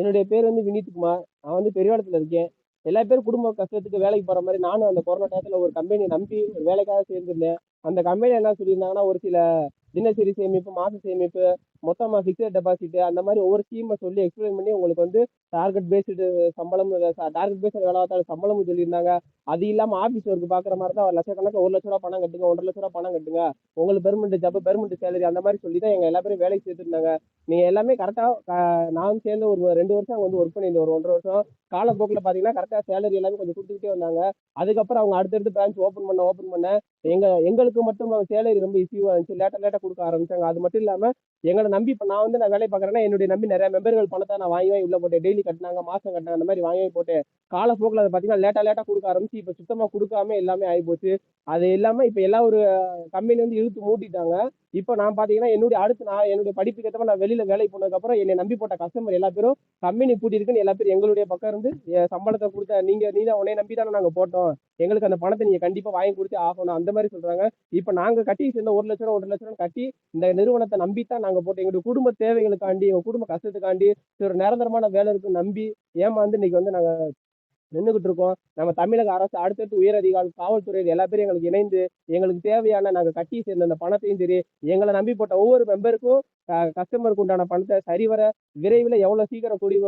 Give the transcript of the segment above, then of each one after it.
என்னுடைய பேர் வந்து வினீத்குமார். நான் வந்து பெரியவாடத்தில் இருக்கேன். எல்லா பேரும் குடும்ப கஷ்டத்துக்கு வேலைக்கு போகிற மாதிரி நானும் அந்த கொரோனா டயத்தில் ஒரு கம்பெனியை நம்பி ஒரு வேலைக்காக சேர்ந்துருந்தேன். அந்த கம்பெனி என்ன சொல்லியிருந்தாங்கன்னா ஒரு சில தினசரி சேமிப்பு மாத சேமிப்பு மொத்தமாக ஃபிக்ஸட் டெபாசிட் அந்த மாதிரி ஒவ்வொரு ஸ்கீமை சொல்லி எக்ஸ்பிளைன் பண்ணி உங்களுக்கு வந்து டார்கெட் பேஸ்டு சம்பளம் டார்கெட் பேஸ்டு வேலை பார்த்தாலும் சம்பளமும் சொல்லியிருந்தாங்க. அது இல்லாமல் ஆஃபீஸ் ஒர்க் பார்க்குற மாதிரி தான் ஒரு லட்சக்கணக்கில் ஒரு லட்ச ரூபா பணம் கட்டுங்க ஒன்றரை லட்ச ரூபா பணம் கட்டுங்க. உங்களுக்கு பெர்மனெண்ட் ஜாப் பெர்மனெண்ட் சேலரி அந்த மாதிரி சொல்லி தான் எங்கள் எல்லா பேரும் வேலைக்கு சேர்த்துருந்தாங்க. நீங்கள் எல்லாமே கரெக்டாக நான் சேர்ந்து ஒரு ரெண்டு வருஷம் அங்கே வந்து ஒர்க் பண்ணியிருந்தோம் ஒரு ஒன்றரை வருஷம் காலப்போக்கில் பார்த்தீங்கன்னா கரெக்டாக சேலரி எல்லாமே கொஞ்சம் கொடுத்துக்கிட்டே வந்தாங்க. அதுக்கப்புறம் அவங்க அடுத்தடுத்து பிரான்ச் ஓப்பன் பண்ண ஓப்பன் பண்ண எங்கள் எங்களுக்கு மட்டும் சேலரி ரொம்ப இஷ்யூவாக இருந்துச்சு. லேட்டாக லேட்டாக கொடுக்க ஆரம்பிச்சாங்க. அது மட்டும் இல்லாமல் எங்களை நம்பி இப்போ நான் வந்து நான் வேலை பார்க்குறேன்னா என்னுடைய நம்பி நிறைய மெம்பர்கள் பணத்தை நான் வாங்கி வாங்கி உள்ள போட்டேன். டெய்லி கட்டினாங்க மாதம் கட்டினாங்க அந்த மாதிரி வாங்கி போட்டு போட்டேன் காலப்போக்கில் அதை பார்த்தீங்கன்னா லேட்டாக லேட்டாக கொடுக்க ஆரம்பிச்சு இப்போ சுத்தமாக கொடுக்காம எல்லாமே ஆகிப்போச்சு அது இல்லாமல் இப்போ எல்லா ஒரு கம்பெனி வந்து இழுத்து மூட்டிட்டாங்க. இப்போ நான் பார்த்தீங்கன்னா என்னுடைய அடுத்து நான் என்னுடைய படிப்புக்கேற்ற மாதிரி நான் வெளியில் வேலைக்கு போனதுக்கப்புறம் என்னை நம்பி போட்ட கஸ்டமர் எல்லா பேரும் கம்பெனி கூட்டியிருக்குன்னு எல்லா பேரும் எங்களுடைய பக்கம் இருந்து சம்பளத்தை கொடுத்த நீங்கள் நீ தான் உன்னை நம்பி தானே நாங்கள் போட்டோம். எங்களுக்கு அந்த பணத்தை நீங்கள் கண்டிப்பாக வாங்கி கொடுத்தே ஆகணும். அந்த மாதிரி சொல்கிறாங்க இப்போ நாங்கள் கட்டி சேர்ந்த ஒரு லட்சம் ஒன்றரை லட்சம் கட்டி இந்த நிறுவனத்தை நம்பி தான் நாங்கள் போட்டோம். எங்களுடைய குடும்ப தேவைகளுக்காண்டி எங்கள் குடும்ப கஷ்டத்துக்காண்டி ஒரு நிரந்தரமான வேலை இருக்குன்னு நம்பி ஏமாந்து இன்னைக்கு வந்து நாங்கள் நின்றுக்கிட்டு இருக்கோம். நம்ம தமிழக அரசு அடுத்தடுத்து உயரதிகாரி காவல்துறை எல்லா பேரும் எங்களுக்கு இணைந்து எங்களுக்கு தேவையான நாங்கள் கட்டி சேர்ந்த அந்த பணத்தையும் சரி எங்களை நம்பி போட்ட ஒவ்வொரு மெம்பருக்கும் கஸ்டமருக்கு உண்டான பணத்தை சரிவர விரைவில் எவ்வளோ சீக்கிரம் கூடி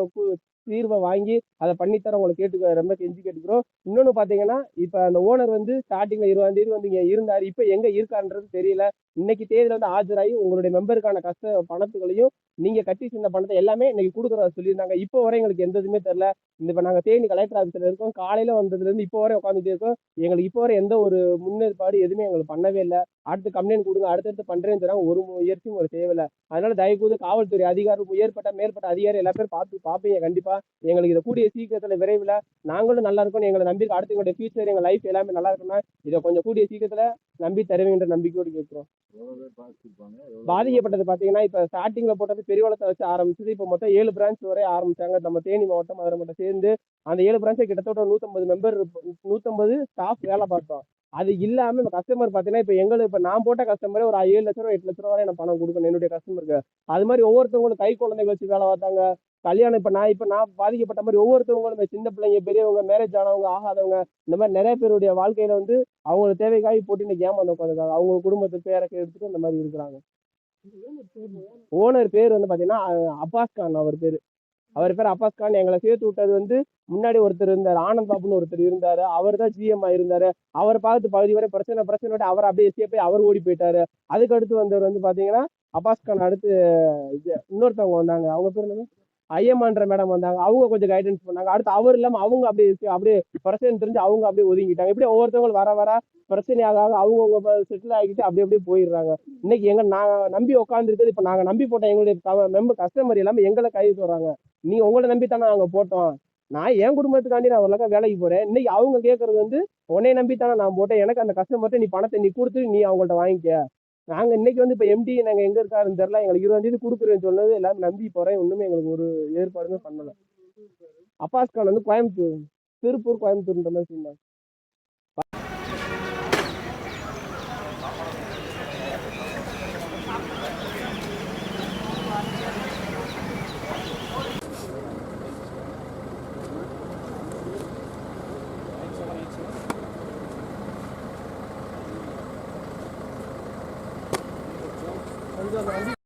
தீர்வை வாங்கி அதை பண்ணித்தர உங்களை கேட்டு ரொம்ப கெஞ்சி கேட்டுக்கிறோம். இன்னொன்று பார்த்தீங்கன்னா இப்போ அந்த ஓனர் வந்து ஸ்டார்டிங்கில் இருபதாம் தேதி வந்து இங்கே இருந்தார். இப்போ எங்கே இருக்கான்றது தெரியல. இன்னைக்கு தேதியில் வந்து ஆஜராகி உங்களுடைய மெம்பருக்கான கஷ்ட பணத்துகளையும் நீங்கள் கட்டி சேர்ந்த பணத்தை எல்லாமே இன்னைக்கு கொடுக்குறதா சொல்லியிருந்தாங்க. இப்போ வரை எங்களுக்கு எந்த இதுவுமே தெரில இந்த இப்போ நாங்கள் தேனி கலெக்டர் ஆஃபீஸில் இருக்கோம். காலையில் வந்ததுலேருந்து இப்போ வரை உட்காந்துட்டே இருக்கோம். எங்களுக்கு இப்போ வரை எந்த ஒரு முன்னேற்பாடு எதுவுமே எங்களுக்கு பண்ணவே இல்லை. அடுத்து கம்ப்ளைண்ட் கொடுங்க அடுத்தடுத்து பண்ணுறேன்னு சொன்னாங்க ஒரு முயற்சியும் ஒரு தேவையில்லை. அதனால தயவுக்கூது காவல்துறை அதிகாரி உயர்பட்ட மேற்பட்ட அதிகாரி எல்லா பேரும் பார்த்து பார்ப்பீங்க கண்டிப்பாா. எங்களுக்கு இதை கூடிய சீக்கிரத்தில் விரைவில் நாங்களும் நல்லா இருக்கணும். எங்களை நம்பி அடுத்து எங்களுடைய ஃபியூச்சர் எங்கள் லைஃப் எல்லாமே நல்லா இருக்குன்னா இதை கொஞ்சம் கூடிய சீக்கிரத்தில் நம்பி தருவீங்கன்ற நம்பிக்கையோடு கேட்குறோம். பாதிக்கப்பட்டது பார்த்தீங்கன்னா இப்போ ஸ்டார்டிங்கில் போட்டது பெரியவளத்தை வச்சு ஆரம்பிச்சது. இப்போ மொத்தம் ஏழு பிரான்ச் வரை ஆரம்பிச்சாங்க. நம்ம தேனி மாவட்டம் மதுரை மட்டும் சேர்ந்து அந்த ஏழு பிரான்ச்சை கிட்டத்தட்ட நூற்றம்பது மெம்பர் நூற்றம்பது ஸ்டாஃப் வேலை பார்த்தோம். அது இல்லாமல் இப்போ கஸ்டமர் பார்த்தீங்கன்னா இப்போ எங்களுக்கு இப்போ நான் போட்ட கஸ்டமரே ஒரு ஏழு லட்ச ரூபா எட்டு லட்ச ரூபா வரை எனக்கு பணம் கொடுக்கணும் என்னுடைய கஸ்டமருக்கு அது மாதிரி ஒவ்வொருத்தவங்களும் கை குழந்தைகள் வச்சு வேலை பார்த்தாங்க. கல்யாணம் இப்போ நான் இப்போ நான் பாதிக்கப்பட்ட மாதிரி ஒவ்வொருத்தவங்களும் இந்த சின்ன பிள்ளைங்க பெரியவங்க மேரேஜ் ஆனவங்க ஆகாதவங்க இந்த மாதிரி நிறைய பேருடைய வாழ்க்கையில வந்து அவங்களோட தேவைக்காக போட்டு இன்னைக்கு ஏமாந்து உட்காந்துருக்காங்க அவங்க குடும்பத்து பேரக்க எடுத்துட்டு இந்த மாதிரி இருக்கிறாங்க. ஓனர் பேர். வந்து பார்த்தீங்கன்னா அப்பாஸ் கான் அவர் பேர். அவர் பேர் அப்பாஸ் கான். எங்களை சேர்த்து விட்டது வந்து முன்னாடி ஒருத்தர் இருந்தார். ஆனந்த் பாபுன்னு ஒருத்தர் இருந்தார். அவர் தான் ஜிஎம் இருந்தார். அவர் பார்த்து பகுதி வரை பிரச்சனை பிரச்சனை அவர் அப்படியே எஸ்கேப் போய் அவர் ஓடி போயிட்டாரு. அதுக்கு அடுத்து வந்தவர் வந்து பார்த்தீங்கன்னா அப்பாஸ் கான் அடுத்து இன்னொருத்தவங்க வந்தாங்க. அவங்க பேர் என்ன ஐயம்மான்ற மேடம் வந்தாங்க. அவங்க கொஞ்சம் கைடன்ஸ் பண்ணாங்க. அடுத்து அவர் இல்லாமல் அவங்க அப்படியே அப்படியே பிரச்சனை தெரிஞ்சு அவங்க அப்படியே ஒதுங்கிட்டாங்க. இப்படி ஒவ்வொருத்தவங்களும் வர வர பிரச்சனையாக அவங்கவுங்க செட்டில் ஆகிட்டு அப்படி அப்படியே போயிடுறாங்க. இன்னைக்கு எங்க நாங்கள் நம்பி உட்காந்துருக்கிறது இப்போ நாங்கள் நம்பி போட்ட எங்களுடைய மெம்பர் கஸ்டமர் எல்லாமே எங்களை கைது வர்றாங்க நீ உங்களை நம்பி தானே அவங்க போட்டோம். நான் என் குடும்பத்துக்காண்டி நான் ஒரு வேலைக்கு போறேன். இன்னைக்கு அவங்க கேட்கறது வந்து உன்னை நம்பி தானே நான் போட்டேன். எனக்கு அந்த கஸ்டமர்கிட்ட நீ பணத்தை நீ கொடுத்து நீ அவங்கள்ட்ட வாங்கிக்க. நாங்கள் இன்னைக்கு வந்து இப்போ எம்டி நாங்கள் எங்கே இருக்காருன்னு தெரில எங்களுக்கு இருபது கொடுக்குறேன்னு சொன்னது எல்லாரும் நம்பி போறேன். ஒன்றுமே எங்களுக்கு ஒரு ஏற்பாடுமே பண்ணலை. அப்பாஸ் கான் வந்து கோயம்புத்தூர் திருப்பூர் கோயம்புத்தூர்ன்ற மாதிரி சொன்னாங்க. Dua.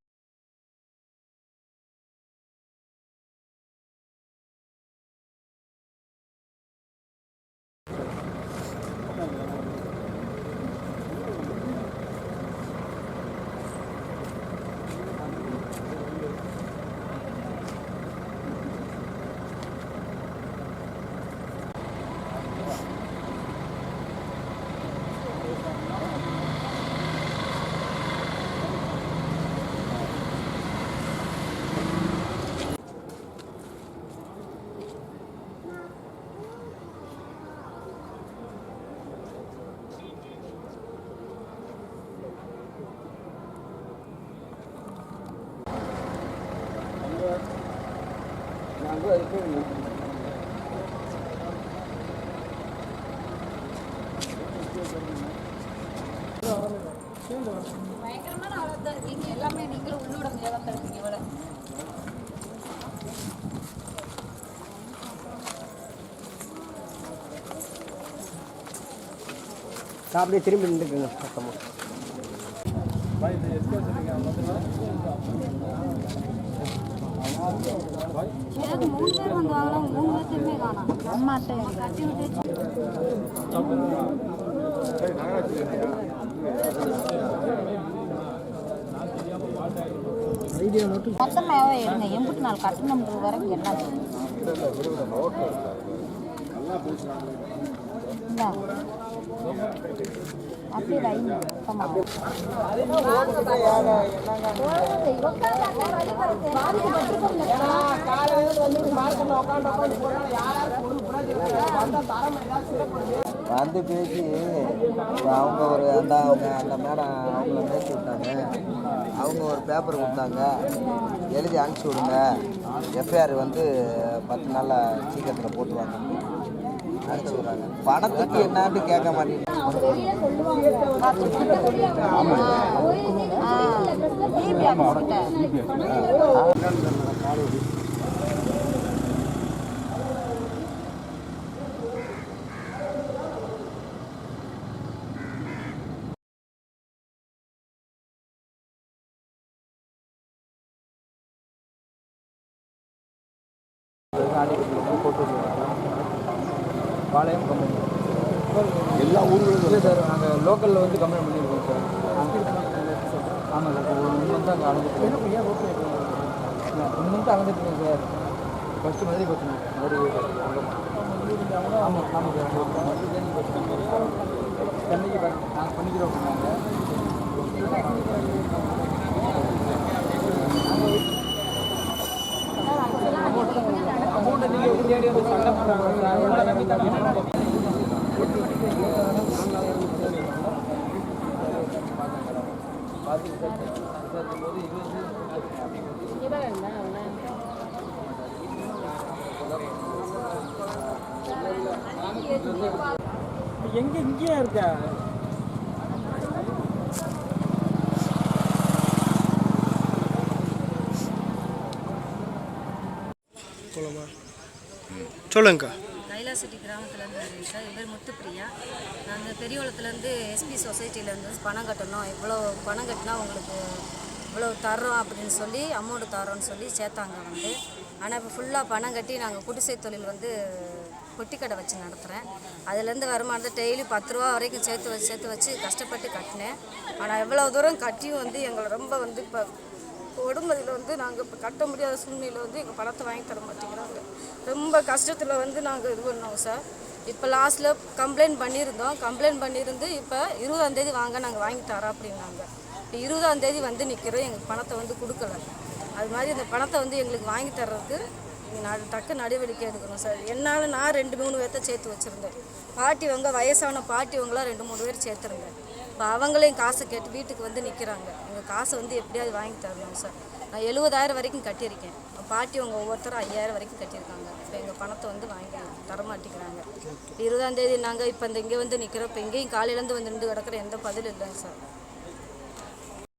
பயங்கரமான எல்லாமே நீங்களும் உள்ளூட முடியாத தான் இவ்வளோ அப்படியே திரும்பி நின்றுக்குங்க பக்கமாக பாய் இது எனக்கு மூணு பேர் வந்து மூணு பேர்த்தையுமே காணோம் அம்மாட்ட கட்டி விட்டு மொத்தமாகவே எடுங்க எண்பத்தி நாலு வரைக்கும் என்ன அப்படியே வந்து பேசி அவங்க ஒரு அந்த அவங்க அந்த மேடம் அவங்கள பேசி விட்டாங்க. அவங்க ஒரு பேப்பர் கொடுத்தாங்க. எழுதி அனுப்பிச்சி விடுங்க. எஃப்ஐஆர் வந்து பத்து நாளில் சீக்கிரத்தில் போட்டுருவாங்க. பணத்துக்கு என்னான்னு கேட்க மாட்டேங்குது போட்டு பாளையம் கம்பெனி. எல்லா ஊர்களும் இல்லை சார் நாங்கள் லோக்கலில் வந்து கம்ப்ளைண்ட் பண்ணியிருக்கோம் சார். ஆமாம் சார் ஒரு ஒன் மந்த் அங்கே அலைஞ்சிட்டு ஒன் மந்த் அலைஞ்சிட்டு இருக்கோம் சார். ஃபஸ்ட்டு மதுரை மதுரை ஆமாம் ஆமாம் சார். சென்னைக்கு நாங்கள் பண்ணிக்கிறோம் நீங்கள் எங்க இங்கேயா இருக்கா? சொல்லுங்கக்கா கைலாசட்டி கிராமத்துலேருந்து வரேன் சார். என் பேர் முத்துப்பிரியா. நாங்கள் பெரியவளத்துலேருந்து எஸ்பி சொசைட்டிலேருந்து பணம் கட்டணும். இவ்வளோ பணம் கட்டினா உங்களுக்கு இவ்வளோ தர்றோம் அப்படின்னு சொல்லி அமௌண்ட் தரோன்னு சொல்லி சேர்த்தாங்க வந்து. ஆனால் இப்போ ஃபுல்லாக பணம் கட்டி நாங்கள் குடிசை தொழில் வந்து பொட்டி கடை வச்சு நடத்துகிறேன் அதுலேருந்து வருமானத்தை டெய்லி பத்து ரூபா வரைக்கும் சேர்த்து வச்சு சேர்த்து வச்சு கஷ்டப்பட்டு கட்டினேன். ஆனால் எவ்வளோ தூரம் கட்டியும் வந்து எங்களை ரொம்ப வந்து இப்போ உடம்புல வந்து நாங்கள் இப்போ கட்ட முடியாத சூழ்நிலையில் வந்து எங்கள் பணத்தை வாங்கி தர மாட்டேங்கிறாங்க. ரொம்ப கஷ்டத்தில் வந்து நாங்கள் இது பண்ணோம் சார். இப்போ லாஸ்ட்டில் கம்ப்ளைண்ட் பண்ணியிருந்தோம். கம்ப்ளைண்ட் பண்ணியிருந்து இப்போ இருபதாந்தேதி வாங்க நாங்கள் வாங்கி தரோம் அப்படின்னாங்க. இப்போ இருபதாந்தேதி வந்து நிற்கிறோம் எங்களுக்கு பணத்தை வந்து கொடுக்கல. அது மாதிரி இந்த பணத்தை வந்து எங்களுக்கு வாங்கி தர்றதுக்கு நான் டக்கு நடவடிக்கை எடுக்கணும் சார். என்னால் நான் ரெண்டு மூணு பேர்த்த சேர்த்து வச்சுருந்தேன். பாட்டிவங்க வயசான பாட்டிவங்களாம் ரெண்டு மூணு பேர் சேர்த்துருந்தேன். இப்போ அவங்களையும் காசை கேட்டு வீட்டுக்கு வந்து நிற்கிறாங்க எங்கள் காசை வந்து எப்படியாவது வாங்கி தரணும் சார். நான் எழுபதாயிரம் வரைக்கும் கட்டியிருக்கேன். பாட்டி அவங்க ஒவ்வொருத்தரும் ஐயாயிரம் வரைக்கும் கட்டியிருக்காங்க. இப்போ எங்கள் பணத்தை வந்து வாங்கி தரமாட்டேங்கிறாங்க இருபதாந்தேதி நாங்கள் இப்போ இந்த இங்கே வந்து நிற்கிறோம் இப்போ இங்கேயும் காலையிலேருந்து வந்து நின்று கிடக்கிற எந்த பதில் இல்லைங்க சார்.